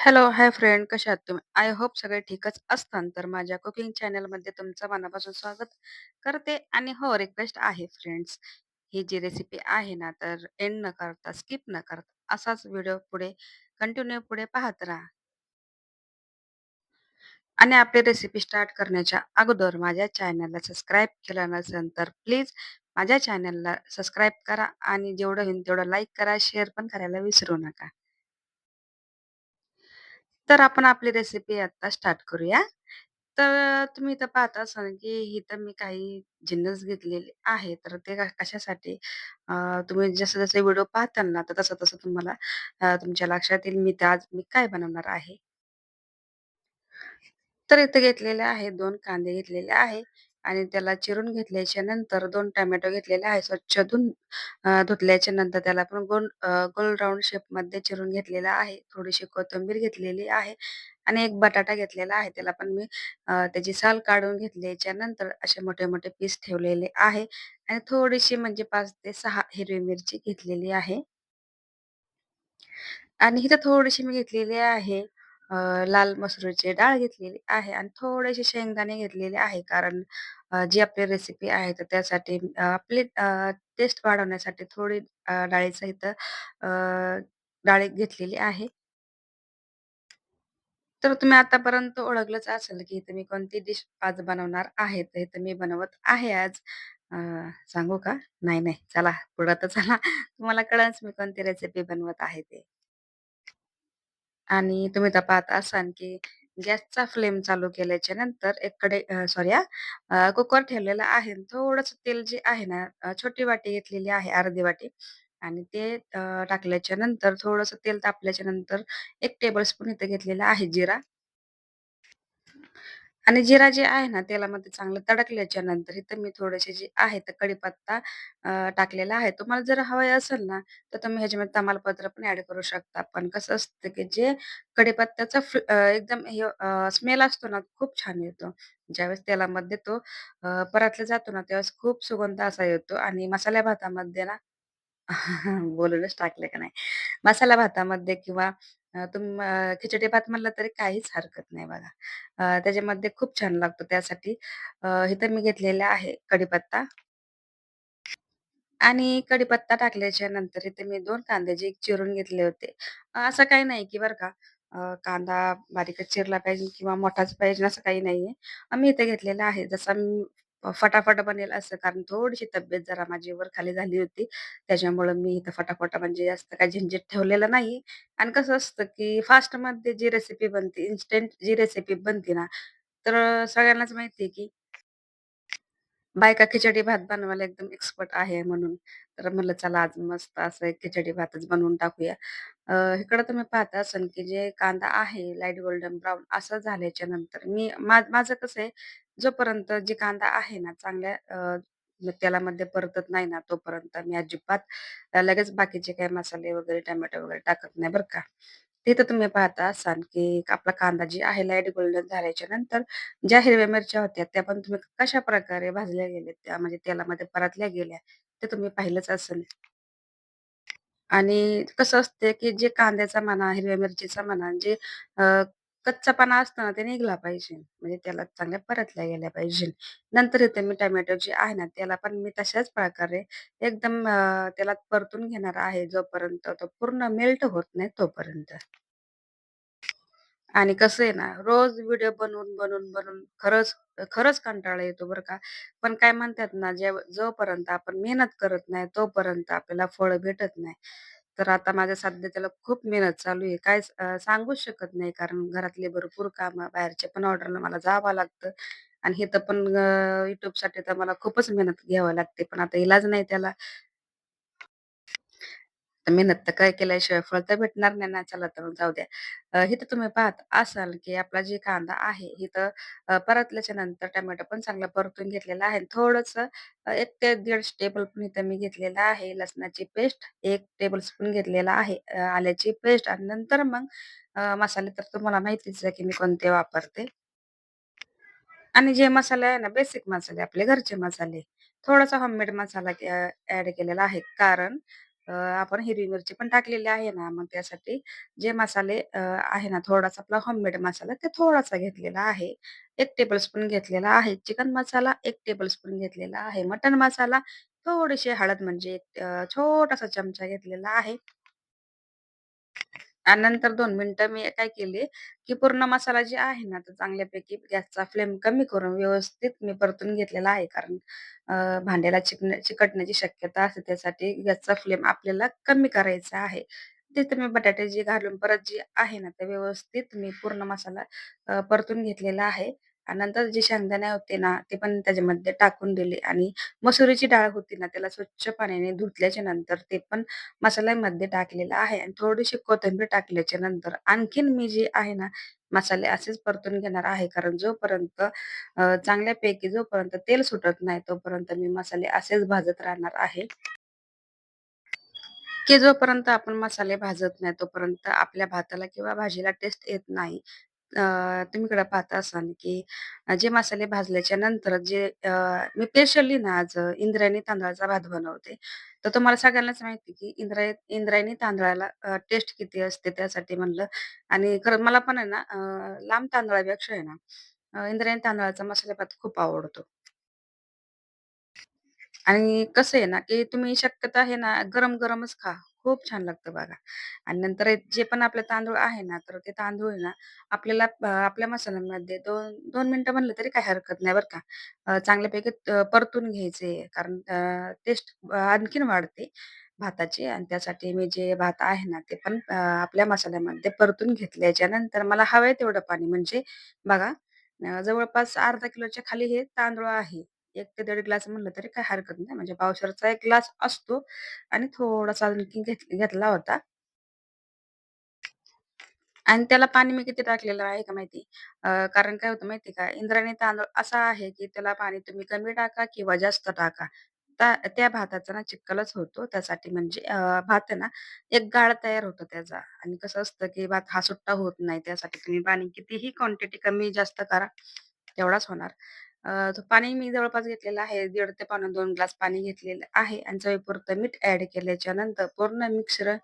Hello, hi friend कशा आहात तुम्ही? आय होप सगळे ठीकच असतान. तर माझ्या कुकिंग चॅनलमध्ये तुमचं मनापासून स्वागत करते आणि हो रिक्वेस्ट आहे फ्रेंड्स, ही जी रेसिपी आहे ना, तर एंड न करता, स्किप न करता असाच व्हिडिओ पुढे कंटिन्यू पुढे पाहत राहा. आणि आपली रेसिपी स्टार्ट करण्याच्या अगोदर माझ्या चॅनलला सबस्क्राईब केलं नसेल तर प्लीज माझ्या चॅनलला सबस्क्राईब करा आणि जेवढं होईल तेवढं लाईक करा, शेअर पण करायला विसरू नका. तर आपण आपली रेसिपी आता स्टार्ट करूया. तर तुम्ही इथं पाहत असाल, की इथं मी काही जिन्नस घेतलेले आहे. तर ते क कशासाठी अ, तुम्ही जसं-जसं व्हिडिओ पाहताल ना, तर तसं-तसं तुम्हाला अ, तुमच्या लक्षात येईल मी तर आज मी काय बनवणार आहे. तर इथे घेतलेले आहे 2 कांदे घेतलेले आहे आणि त्याला चिरून घेतल्याच्या नंतर दोन टोमॅटो घेतलेले आहे. स्वच्छ धुवून अ, धुतल्याच्या नंतर त्याला पण गोल अ, गोल शेपमध्ये चिरून घेतलेला आहे. थोडीशी कोथिंबीर घेतलेली आहे आणि एक बटाटा घेतलेला आहे. त्याला पण मी अ, त्याची साल काढून घेतल्याच्या नंतर असे मोठे-मोठे पीस ठेवलेले आहे आणि थोडीशी म्हणजे पाच ते सहा हिरवी मिरची घेतलेली आहे. आणि इथं थोडीशी मी घेतलेली आहे अ, लाल मसुरीची डाळ घेतलेली आहे आणि थोडेसे शेंगदाणे घेतलेले आहे. कारण अ, जी आपली रेसिपी आहे तर त्यासाठी अ, आपली अ, टेस्ट वाढवण्यासाठी थोडी अ, डाळीचं इथं अ, डाळ घेतलेली आहे. तर तुम्ही आतापर्यंत ओळखलंच असेल, की इथे मी कोणती डिश आज बनवणार आहे. तर इथं मी बनवत आहे आज अ, सांगू का? नाही, नाही. चला पुढं तर चला. तुम्हाला कळेलच मी कोणती रेसिपी बनवत आहे ते. आणि तुम्ही तर पाहत असाल, की गॅसचा फ्लेम चालू केल्याच्यानंतर एक सॉरी कुकर ठेवलेला आहे. थोडस तेल जे आहे ना, छोटी वाटी घेतलेली आहे, अर्धी वाटी आणि ते टाकल्याच्या नंतर थोडस तेल तापल्याच्या नंतर एक टेबल स्पून इथं घेतलेला आहे जिरा आणि जिरा जे आहे ना, तेलामध्ये चांगलं तडकल्याच्या नंतर इथं मी थोडेसे जे आहे तर कढीपत्ता अ, टाकलेला आहे. तुम्हाला जर हवे असेल ना, तर तुम्ही ह्याच्यामध्ये तमालपत्र पण ॲड करू शकता. पण कसं असतं, की जे कढीपत्त्याचा फ्ल अ, एकदम हे स्मेल असतो ना, खूप छान येतो. ज्यावेळेस तेलामध्ये तो अ, परतला जातो ना, त्यावेळेस खूप सुगंध असा येतो आणि मसाल्या भातामध्ये ना बोलूनच टाकलं का नाही. मसाला भातामध्ये किंवा अ, तुम अ, खिचडी भात म्हणलं तरी काहीच हरकत नाही बघा. अ, त्याच्यामध्ये खूप छान लागतो त्यासाठी अ, इथं मी घेतलेला आहे कढीपत्ता आणि कढीपत्ता टाकल्याच्या नंतर इथे मी 2 कांदे जे चिरून घेतले होते. असं काही नाही की बरं का अ, कांदा बारीकच चिरला पाहिजे किंवा मोठाच पाहिजे असं काही नाहीये. मी इथे घेतलेला आहे जसा मी फटाफट बनेल असं कारण थोडीशी तब्येत जरा माझी वर-खाली झाली होती. त्याच्यामुळे मी इथं फटाफट म्हणजे जास्त काही झंझट ठेवलेलं नाही आणि कसं असतं की फास्टमध्ये जी रेसिपी बनते, इन्स्टंट जी रेसिपी बनते ना, तर सगळ्यांनाच माहिती आहे की बायका खिचडी भात बनवायला एकदम एक्सपर्ट आहे म्हणून. तर म्हणलं चला आज मस्त असं एक खिचडी भातच बनवून टाकूया. अ, इकडं तुम्ही पाहत असाल की जे कांदा आहे लाइट गोल्डन ब्राउन असं झाल्याच्यानंतर मी मा माझं कसं आहे, जोपर्यंत जे कांदा आहे ना चांगल्या अ, तेलामध्ये परतत नाही ना, तोपर्यंत मी अजिबात लगेच बाकीचे काही मसाले वगैरे टोमॅटो वगैरे टाकत नाही बरं का. तिथं तुम्ही पाहता असाल की आपला कांदा जी आहे लाइट गोल्डन झाल्याच्यानंतर ज्या हिरव्या मिरच्या होत्या, त्या पण तुम्ही कशा प्रकारे भाजल्या गेल्या, त्या म्हणजे तेलामध्ये परतल्या गेल्या, ते तुम्ही पाहिलंच असेल. आणि कसं असते, की जे कांद्याचा म्हणा, हिरव्या मिरचीचा म्हणा, जे अ, कच्चापणा असतो ना, ते निघला पाहिजे. म्हणजे त्याला चांगल्या परतल्या गेल्या पाहिजे. नंतर इथे मी टोमॅटो जे आहे ना, त्याला पण मी तशाच प्रकारे एकदम अ, त्याला परतून घेणार आहे, जोपर्यंत तो पूर्ण मेल्ट होत नाही तोपर्यंत. आणि कसं आहे ना, रोज व्हिडिओ बनवून, बनवून, बनवून खरंच, खरंच कंटाळा येतो बरं का. पण काय म्हणतात ना, जेव जोपर्यंत आपण मेहनत करत नाही, तोपर्यंत आपल्याला फळ भेटत नाही. तर आता माझ्या सध्या त्याला खूप मेहनत चालू आहे. काय अ, सांगूच शकत नाही, कारण घरातले भरपूर कामं, बाहेरचे पण ऑर्डरला मला जावं लागतं आणि इथं पण अ, YouTubeसाठी तर मला खूपच मेहनत घ्यावी लागते. पण आता इलाज नाही त्याला. मेहनत तर काय केल्याशिवाय फळ तर भेटणार नाही ना. चला तर जाऊ द्या. हे तर तुम्ही पाहत असाल, की आपला जे कांदा आहे इथं तर परतल्याच्या नंतर टोमॅटो पण चांगला परतून घेतलेला आहे. थोडस एक ते दीड टेबल स्पून इथं मी घेतलेला आहे लसणाची पेस्ट, एक टेबल स्पून घेतलेला आहे आल्याची पेस्ट आणि नंतर मग मसाले तर तुम्हाला माहितीच आहे, की मी कोणते वापरते. आणि जे मसाले आहे ना, बेसिक मसाले, आपले घरचे मसाले. थोडासा होममेड मसाला ऍड केलेला आहे. कारण अ, आपण हिरवी मिरची पण टाकलेली आहे ना, मग त्यासाठी जे मसाले अ, आहे ना, थोडासा आपला होममेड मसाला ते थोडासा घेतलेला आहे. 1 टेबलस्पून घेतलेला आहे. चिकन मसाला 1 टेबलस्पून घेतलेला आहे. मटण मसाला थोडीशी हळद म्हणजे अ, छोटासा चमचा घेतलेला आहे. आणि नंतर दोन मिनिटं मी काय केले, की पूर्ण मसाला जे आहे ना, तो चांगल्यापैकी गॅसचा फ्लेम कमी करून व्यवस्थित मी परतून घेतलेला आहे. कारण अ, भांड्याला चिकन चिकटण्याची शक्यता असते. त्यासाठी गॅसचा फ्लेम आपल्याला कमी करायचा आहे. तिथे मी बटाटे जे घालून परत जे आहे ना, ते व्यवस्थित मी पूर्ण मसाला परतून घेतलेला आहे. आणि नंतर जे शेंगदाणे होते ना, ते पण त्याच्यामध्ये टाकून दिले आणि मसुरीची डाळ होती ना, त्याला स्वच्छ पाण्याने धुतल्याच्या नंतर ते पण मसाल्यामध्ये टाकलेलं आहे आणि थोडीशी कोथिंबीर टाकल्याच्या नंतर आणखीन मी जे आहे ना, मसाले असेच परतून घेणार आहे. कारण जोपर्यंत चांगल्यापैकी जोपर्यंत तेल सुटत नाही, तोपर्यंत मी मसाले असेच भाजत राहणार आहे. की जोपर्यंत आपण मसाले भाजत नाही, तोपर्यंत आपल्या भाताला किंवा भाजीला टेस्ट येत नाही. अ, तुम्ही इकडे पाहता असाल, की अ, जे मसाले भाजल्याच्या नंतर जे अ, मी स्पेशली ना आज इंद्रायणी तांदळाचा भात बनवते. तर तुम्हाला सगळ्यांनाच माहिती की इंद्राय इंद्रायणी तांदळाला टेस्ट किती असते त्यासाठी म्हणलं आणि खरं मला पण आहे ना अ, लांब तांदळापेक्षा आहे ना अ, इंद्रायणी तांदळाचा मसाले भात खूप आवडतो. आणि कसं आहे ना, की तुम्ही शक्यतो आहे ना, गरम-गरमच खा. खूप छान लागतं बघा. आणि नंतर हे जे पण आपले तांदूळ आहे ना, तर ते तांदूळ आहे ना, आपल्याला अ, आपल्या मसाल्यांमध्ये 2 2 मिनिटं म्हणलं तरी काही हरकत नाही बरं का. अ, चांगल्यापैकी अ, परतून घ्यायचे कारण टेस्ट आणखीन वाढते भाताची आणि त्यासाठी मी जे भात आहे ना, ते पण अ, आपल्या मसाल्यामध्ये परतून घेतल्याच्या नंतर मला हवंय तेवढं पाणी म्हणजे बघा अ, जवळपास अर्धा किलोच्या खाली हे तांदूळ आहे. एक ते दीड ग्लास म्हणलं तरी काही हरकत नाही. म्हणजे पावशेरचा एक ग्लास असतो आणि थोडासा आणखी घेत घेतला होता आणि त्याला पाणी मी किती टाकलेलं आहे का माहिती? अ, कारण काय होतं माहिती का? इंद्रायणी तांदूळ असा आहे, की त्याला पाणी तुम्ही कमी टाका किंवा जास्त टाका. त्या त्या भाताचा ना चिक्कलच होतो. त्यासाठी म्हणजे अ, भात आहे ना, एक गाळ तयार होतो त्याचा आणि कसं असतं, की भात हा सुट्टा होत नाही. त्यासाठी तुम्ही पाणी कितीही क्वांटिटी कमी जास्त करा, तेवढाच होणार. अ, पाणी मी जवळपास घेतलेला आहे. 1.5 ते पावणे 2 ग्लास पाणी घेतलेलं आहे आणि चवीपुरतं मीठ ॲड केल्याच्यानंतर पूर्ण मिश्रण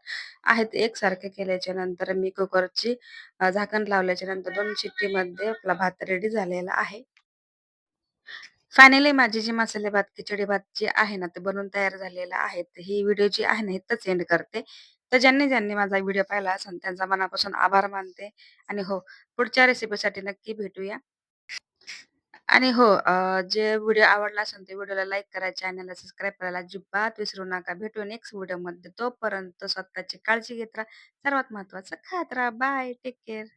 आहे ते एकसारखं केल्याच्यानंतर मी कुकरची अ, झाकण लावल्याच्या नंतर 2 शिट्टीमध्ये आपला भात रेडी झालेला आहे. फायनली माझी जी मसाले भात, खिचडी भात जे आहे ना, ते बनवून तयार झालेलं आहे. तर ही व्हिडिओ जी आहे ना, इथंच एंड करते. तर ज्यांनी ज्यांनी माझा व्हिडिओ पाहिला असेल त्यांचा मनापासून आभार मानते आणि हो, पुढच्या रेसिपीसाठी नक्की भेटूया. आणि हो, अ, जे व्हिडिओ आवडला असेल ते व्हिडिओला लाईक करा, चॅनलला सबस्क्राईब करायला अजिबात विसरू नका. भेटू नेक्स्ट व्हिडिओमध्ये. तोपर्यंत स्वतःची काळजी घेत राहा. सर्वात महत्त्वाचं खात राहा. बाय. Take care.